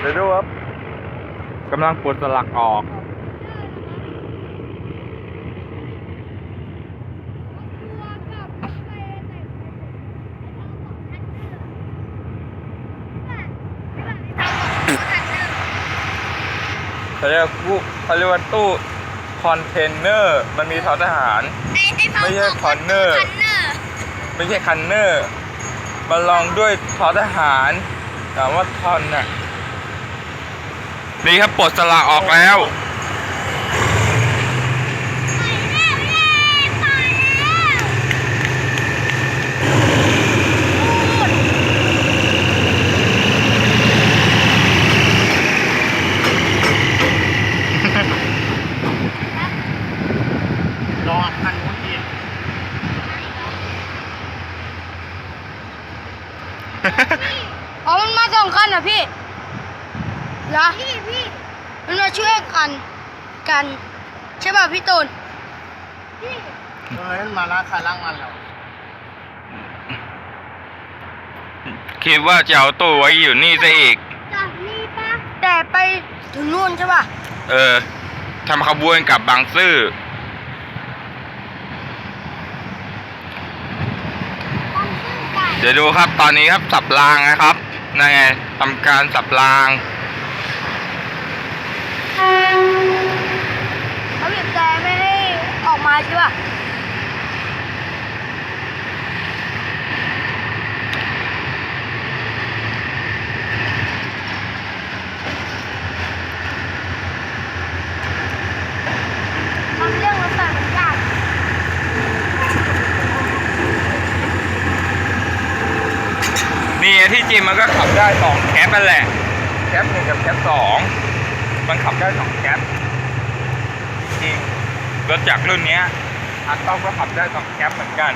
เดี๋ยวดูครับกำลังปลดสลักออกเขาเรียกว่าตู้เขาเรียกว่าตู้คอนเทนเนอร์มันมีทอทหาร ไม่ใช่คอนเนอร์ไม่ใช่คันเนอร์มันลองด้วยทอทหารถามว่าทอนน่ะ นี่ครับปลดสลักออกแล้ว รอคันนู้นอีกอ๋อมันมาสองคันเหรอพี่ เหรอพี่พี่มันมาช่วยกันกัน ใช่ป่ะพี่ตูนพี่เออนั่นมาละคันล่างมันแล้วคิดว่าจะเอาตู้ไว้อยู่นี่ซะอีก จากนี่ป่ะแต่ไปถึงนู่นใช่ป่ะเออทำขบวนกลับบางซื่อต้องซื้อไก่ เดี๋ยวดูครับตอนนี้ครับสับรางนะครับนั่นไงทำการสับราง เขาบีบแต่ไม่ให้ ออกมาใช่ป่ะทำเรื่องรถไฟมันยากนี่ที่จริงมันก็ขับได้สองแคปนั่นแหละ แคปหนึ่งกับแคปสองมันขับได้สองแคป รถจากรุ่นนี้อัตต้องก็ขับได้สองแคปเหมือนกัน